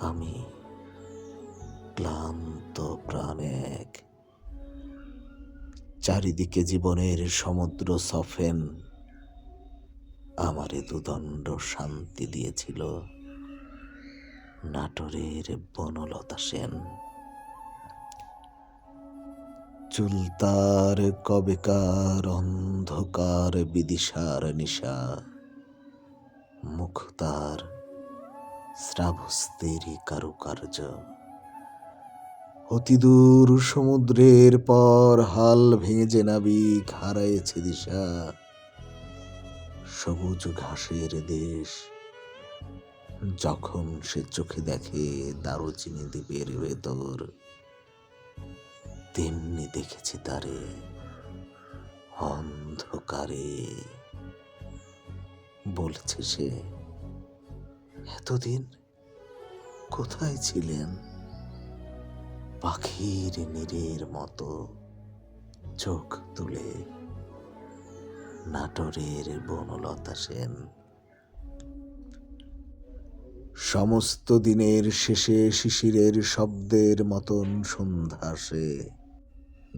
আমি ক্লান্ত প্রাণ এক চারিদিকে জীবনের সমুদ্র সফেন আমারে দুদণ্ড শান্তি দিয়েছিল। নাটোরের বনলতা সেন। চুলতার কবেকার অন্ধকার বিদিশার নিশা, মুখতার শ্রাবস্তেরই কারুকার্য। অতিদূর সমুদ্রের পর হাল ভেঙে যে নাবিক, হারাইছে দিশা। সবুজ ঘাসের দেশ, যখন সে চোখে দেখে দারুচিনি দ্বীপের ভেতর, তেমনি দেখেছি তারে অন্ধকারে, বলছে সে এতদিন কোথায় ছিলেন? পাখির নীরের মতো চোখ তুলে নাটোরের বনলতা সেন। সমস্ত দিনের শেষে শিশিরের শব্দের মতন সন্ধ্যা আসে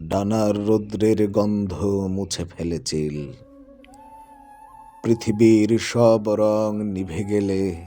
ডানার রৌদ্রের গন্ধ মুছে ফেলেছিল পৃথিবীর সব রং নিভে গেলে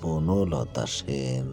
বনলতা সেন।